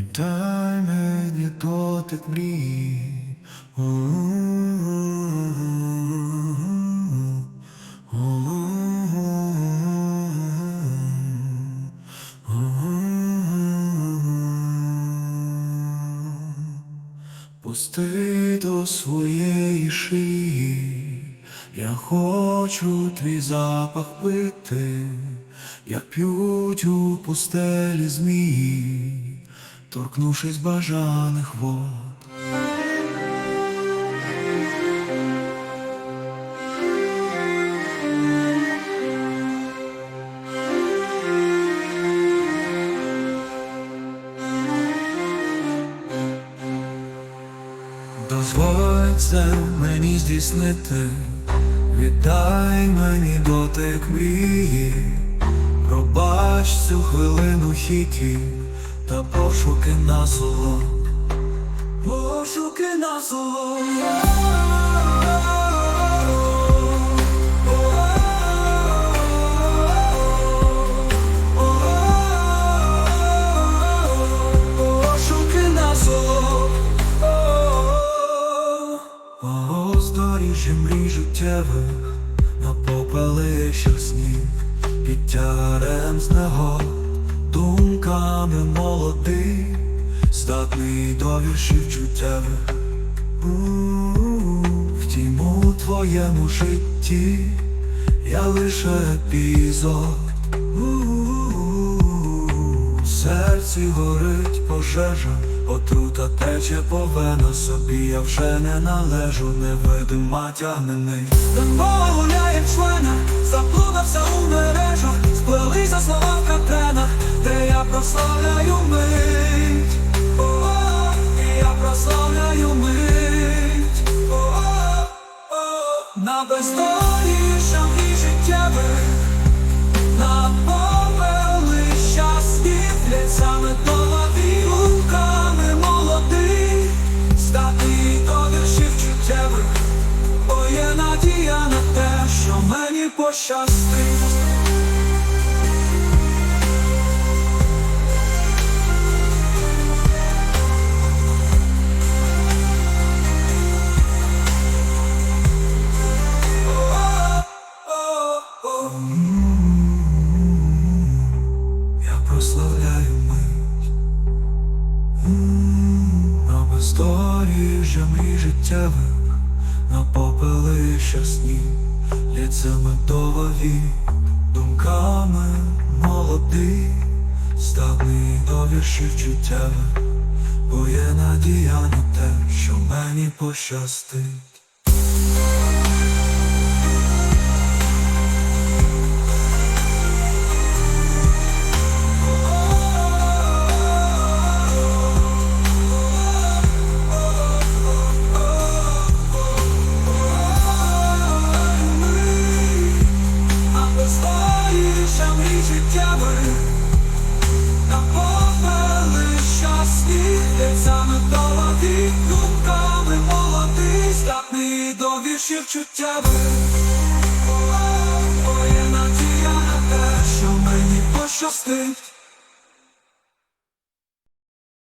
Віддай мені дотик мрії. Пусти до своєї шиї, я хочу твій запах пити, як п'ють у пустелі змії, торкнувшись бажаних вод. Дозволь це мені здійснити, віддай мені дотик мрії, пробач цю хвилину хіті та пошуки на солод, пошуки на солод Оздоріжжя мрій життєвих на попелищах снів під тярем з думками молодий, здатний до віршів чуттєвих. Втім у твоєму житті я лише епізод. Серці горить пожежа, отрута тече по венах собі, я вже не належу, невидима тягнений. Прославляю мить. О, і я прославляю мить. О, о, на бездоріжжям і життєвих на попелища світлять саме голові руками молодих, здатний до віршів чуттєвих, бо є надія на те, що мені пощастить. Мрій На попелища снів Ліцями довові Думками молодий ставний до віршів чуттєвих Бо є надія на те, що мені пощастить життєвих На попелища світить саме голові Думками молодий Здатний до віршів чуттєвих є надія на те, що мені пощастить